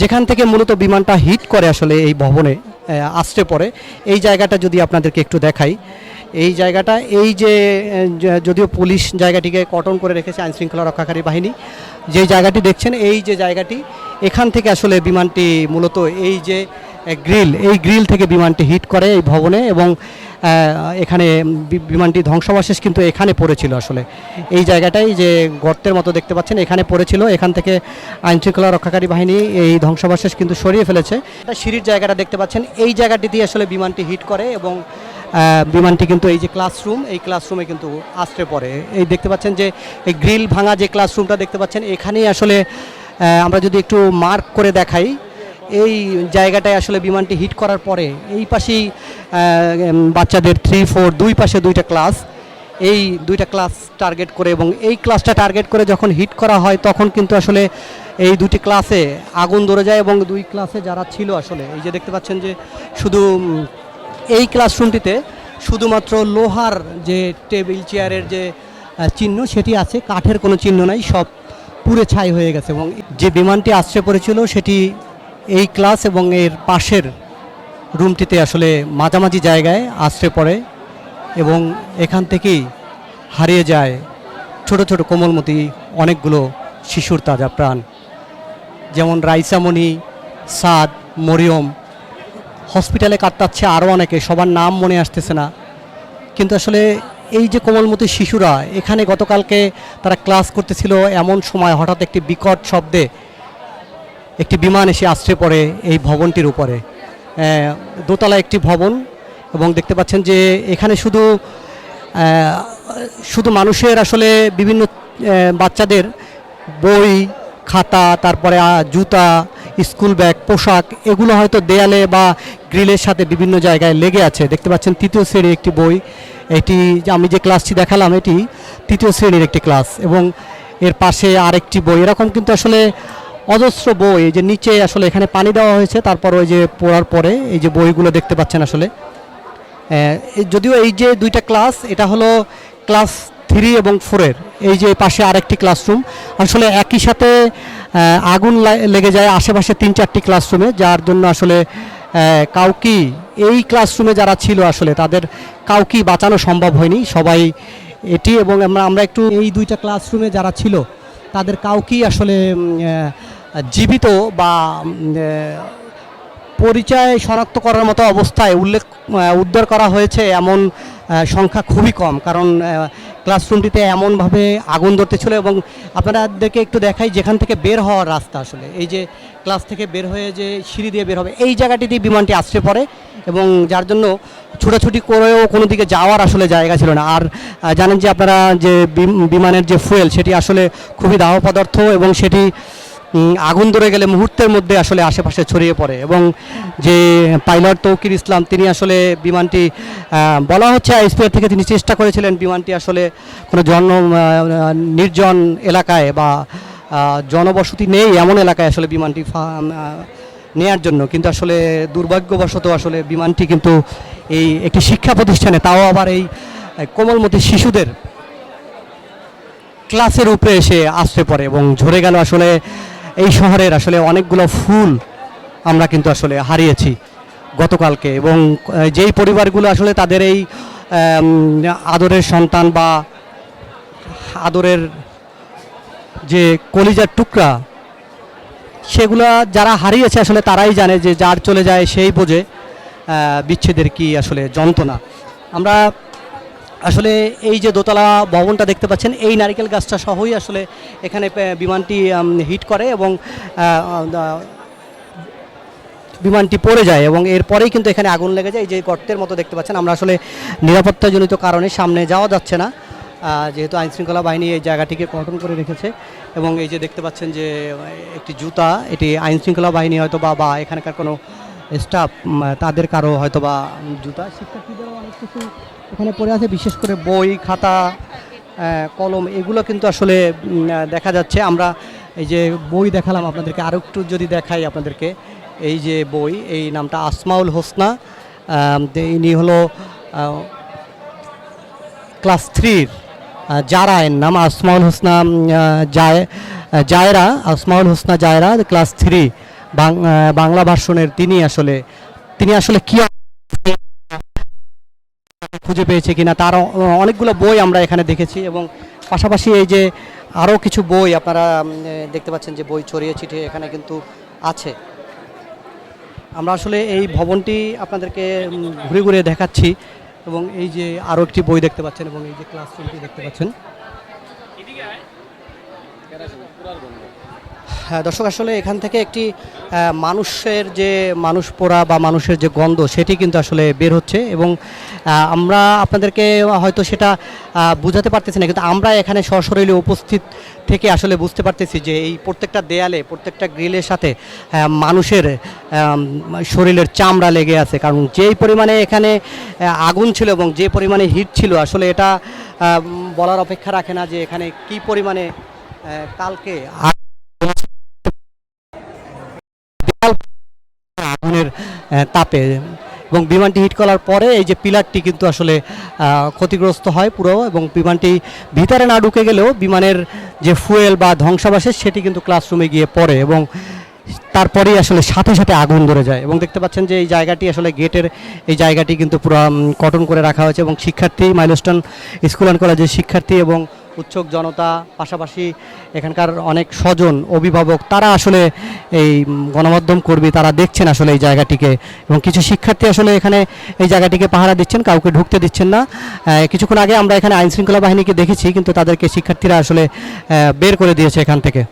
যেখান থেকে মূলত বিমানটা হিট করে আসলে এই ভবনে আসতে পরে এই জায়গাটা যদি আপনাদেরকে একটু দেখাই, এই জায়গাটা, এই যে যদিও পুলিশ জায়গাটিকে কটন করে রেখেছে আইন শৃঙ্খলা রক্ষাকারী বাহিনী, যে জায়গাটি দেখছেন, এই যে জায়গাটি, এখান থেকে আসলে বিমানটি মূলত এই যে গ্রিল, এই গ্রিল থেকে বিমানটি হিট করে এই ভবনে এবং এখানে বিমানটি ধ্বংসাবশেষ কিন্তু এখানে পড়েছিল আসলে। এই জায়গাটাই যে গর্তের মতো দেখতে পাচ্ছেন, এখানে পড়েছিল। এখান থেকে আইন শৃঙ্খলা রক্ষাকারী বাহিনী এই ধ্বংসাবশেষ কিন্তু সরিয়ে ফেলেছে। সিঁড়ির জায়গাটা দেখতে পাচ্ছেন। এই জায়গাটি দিয়ে আসলে বিমানটি হিট করে এবং বিমানটি কিন্তু এই যে ক্লাসরুম, এই ক্লাসরুমে কিন্তু আশ্রে পড়ে। এই দেখতে পাচ্ছেন যে, এই গ্রিল ভাঙা যে ক্লাসরুমটা দেখতে পাচ্ছেন, এখানেই আসলে আমরা যদি একটু মার্ক করে দেখাই এই জায়গাটায় আসলে বিমানটি হিট করার পরে এই পাশেই বাচ্চাদের থ্রি ফোর দুই পাশে দুইটা ক্লাস এই দুইটা ক্লাস টার্গেট করে এবং এই ক্লাসটা টার্গেট করে যখন হিট করা হয় তখন কিন্তু আসলে এই দুটি ক্লাসে আগুন ধরে যায় এবং দুই ক্লাসে যারা ছিল আসলে, এই যে দেখতে পাচ্ছেন যে শুধু এই ক্লাসরুমটিতে শুধুমাত্র লোহার যে টেবিল চেয়ারের যে চিহ্ন সেটি আছে, কাঠের কোনো চিহ্ন নাই, সব পুড়ে ছাই হয়ে গেছে এবং যে বিমানটি আশ্রে পড়েছিল সেটি এই ক্লাস এবং এর পাশের রুমটিতে আসলে মাঝামাঝি জায়গায় আশ্রে পড়ে এবং এখান থেকেই হারিয়ে যায় ছোট ছোট কোমলমতি অনেকগুলো শিশুর তাজা প্রাণ। যেমন রাইসামণি, সাদ, মরিয়ম, হসপিটালে কাটাচ্ছে আরও অনেকে, সবার নাম মনে আসতেছে না। কিন্তু আসলে এই যে কোমলমতি শিশুরা, এখানে গতকালকে তারা ক্লাস করতেছিল এমন সময় হঠাৎ একটি বিকট শব্দে একটি বিমান এসে আশ্রে পড়ে এই ভবনটির উপরে। দোতলা একটি ভবন এবং দেখতে পাচ্ছেন যে এখানে শুধু শুধু মানুষের আসলে বিভিন্ন বাচ্চাদের বই, খাতা, তারপরে জুতা, স্কুল ব্যাগ, পোশাক এগুলো হয়তো দেয়ালে বা গ্রিলের সাথে বিভিন্ন জায়গায় লেগে আছে। দেখতে পাচ্ছেন তৃতীয় শ্রেণির একটি বই। এটি আমি যে ক্লাসটি দেখালাম এটি তৃতীয় শ্রেণির একটি ক্লাস এবং এর পাশে আরেকটি বই। এরকম কিন্তু আসলে অজস্র বই এই যে নিচে আসলে এখানে পানি দেওয়া হয়েছে তারপর ওই যে পড়ার পরে এই যে বইগুলো দেখতে পাচ্ছেন আসলে। যদিও এই যে দুইটা ক্লাস এটা হলো ক্লাস থ্রি এবং ফোরের এই যে পাশে আরেকটি ক্লাসরুম। আসলে একই সাথে আগুন লেগে যায় আশেপাশে তিন চারটি ক্লাসরুমে যার জন্য আসলে আহ, কাউকেই এই ক্লাসরুমে যারা ছিল আসলে তাদের কাউকেই বাঁচানো সম্ভব হয়নি। সবাই এটি এবং আমরা আমরা একটু এই দুইটা ক্লাসরুমে যারা ছিল তাদের কাউকেই আসলে জীবিত বা পরিচয় শনাক্ত করার মতো অবস্থায় উল্লেখ উদ্ধার করা হয়েছে এমন সংখ্যা খুবই কম। কারণ ক্লাসরুমটিতে এমনভাবে আগুন ধরতে ছিল এবং আপনাদেরকে একটু দেখাই যেখান থেকে বের হওয়ার রাস্তা আসলে। এই যে ক্লাস থেকে বের হয়ে যে সিঁড়ি দিয়ে বের হবে, এই জায়গাটি দিয়ে বিমানটি আসতে পড়ে এবং যার জন্য ছোটাছুটি করেও কোনো দিকে যাওয়ার আসলে জায়গা ছিল না। আর জানেন যে আপনারা যে বিমানের যে ফুয়েল, সেটি আসলে খুবই দাহ পদার্থ এবং সেটি আগুন ধরে গেলে মুহূর্তের মধ্যে আসলে আশেপাশে ছড়িয়ে পড়ে এবং যে পাইলট তৌকির ইসলাম, তিনি আসলে বিমানটি বলা হচ্ছে আইসপিআর থেকে তিনি চেষ্টা করেছিলেন বিমানটি আসলে কোনো জন নির্জন এলাকায় বা জনবসতি নেই এমন এলাকায় আসলে বিমানটি নেয়ার জন্য। কিন্তু আসলে দুর্ভাগ্যবশত আসলে বিমানটি কিন্তু এই একটি শিক্ষা প্রতিষ্ঠানে, তাও আবার এই কোমলমতি শিশুদের ক্লাসের উপরে এসে আসতে পড়ে এবং ঝরে গেল আসলে এই শহরের আসলে অনেকগুলো ফুল আমরা কিন্তু আসলে হারিয়েছি গতকালকে এবং যেই পরিবারগুলো আসলে তাদের এই আদরের সন্তান বা আদরের যে কলিজার টুকরা, সেগুলো যারা হারিয়েছে আসলে তারাই জানে যে যার চলে যায় সেই বোঝে বিচ্ছেদের কি আসলে যন্ত্রণা। আমরা আসলে এই যে দোতলা ভবনটা দেখতে পাচ্ছেন, এই নারিকেল গাছটা সহই আসলে এখানে বিমানটি হিট করে এবং বিমানটি পড়ে যায় এবং এরপরেই কিন্তু এখানে আগুন লেগে যায়। এই যে গর্তের মতো দেখতে পাচ্ছেন, আমরা আসলে নিরাপত্তাজনিত কারণে সামনে যাওয়া যাচ্ছে না। যেহেতু আইনশৃঙ্খলা বাহিনী এই জায়গাটিকে কর্তন করে রেখেছে এবং এই যে দেখতে পাচ্ছেন যে, একটি জুতা, এটি আইনশৃঙ্খলা বাহিনী হয়তো বা বা এখানকার কোনো স্টাফ তাদের কারও হয়তো বা জুতা শিক্ষার্থীদেরও অনেক কিছু এখানে পড়ে আছে, বিশেষ করে বই, খাতা কলম, এগুলো কিন্তু আসলে দেখা যাচ্ছে। আমরা এই যে বই দেখালাম আপনাদেরকে আরও একটু যদি দেখাই আপনাদেরকে, এই যে বই, এই নামটা আসমাউল হোসনা ইনি হলো ক্লাস থ্রির যারা এর নাম, আসমাউল হোসনা জায় জায়রা, আসমাউল হোসনা জায়রা, ক্লাস থ্রি। বাংলা ভার্সনের তিনি আসলে তিনি আসলে কি খুঁজে পেয়েছে কিনা তার অনেকগুলো বই আমরা এখানে দেখেছি এবং পাশাপাশি এই যে আরও কিছু বই আপনারা দেখতে পাচ্ছেন যে বই ছড়িয়ে ছিটিয়ে এখানে কিন্তু আছে। আমরা আসলে এই ভবনটি আপনাদেরকে ঘুরে ঘুরে দেখাচ্ছি এবং এই যে আরও একটি বই দেখতে পাচ্ছেন এবং এই যে ক্লাসরুমটি দেখতে পাচ্ছেন। দর্শক, আসলে এখান থেকে একটি মানুষের যে মানুষ পোড়া বা মানুষের যে গন্ধ, সেটি কিন্তু আসলে বের হচ্ছে এবং আমরা আপনাদেরকে হয়তো সেটা বোঝাতে পারতেছি না, কিন্তু আমরা এখানে সশরীরে উপস্থিত থেকে আসলে বুঝতে পারতেছি যে এই প্রত্যেকটা দেয়ালে, প্রত্যেকটা গ্রিলের সাথে মানুষের শরীরের চামড়া লেগে আছে। কারণ যেই পরিমাণে এখানে আগুন ছিল এবং যে পরিমাণে হিট ছিল, আসলে এটা বলার অপেক্ষা রাখে না যে এখানে কি পরিমাণে কালকে তাপে। এবং বিমানটি হিট করার পরে এই যে পিলারটি কিন্তু আসলে ক্ষতিগ্রস্ত হয় পুরো এবং বিমানটি ভিতরে না ঢুকে গেলেও বিমানের যে ফুয়েল বা ধ্বংসাবশেষ সেটি কিন্তু ক্লাসরুমে গিয়ে পড়ে এবং তারপরেই আসলে সাথে সাথে আগুন ধরে যায়। এবং দেখতে পাচ্ছেন যে এই জায়গাটি আসলে গেটের, এই জায়গাটি কিন্তু পুরো কটন করে রাখা হয়েছে এবং শিক্ষার্থী, মাইলস্টন স্কুল অ্যান্ড কলেজের শিক্ষার্থী এবং উৎসুক জনতা, পাশাপাশি এখানকার অনেক স্বজন, অভিভাবক, তারা আসলে এই গণমাধ্যম কর্মী, তারা দেখছেন আসলে এই জায়গাটিকে এবং কিছু শিক্ষার্থী আসলে এখানে এই জায়গাটিকে পাহারা দিচ্ছেন, কাউকে ঢুকতে দিচ্ছেন না। কিছুক্ষণ আগে আমরা এখানে আইনশৃঙ্খলা বাহিনীকে দেখেছি, কিন্তু তাদেরকে শিক্ষার্থীরা আসলে বের করে দিয়েছে এখান থেকে।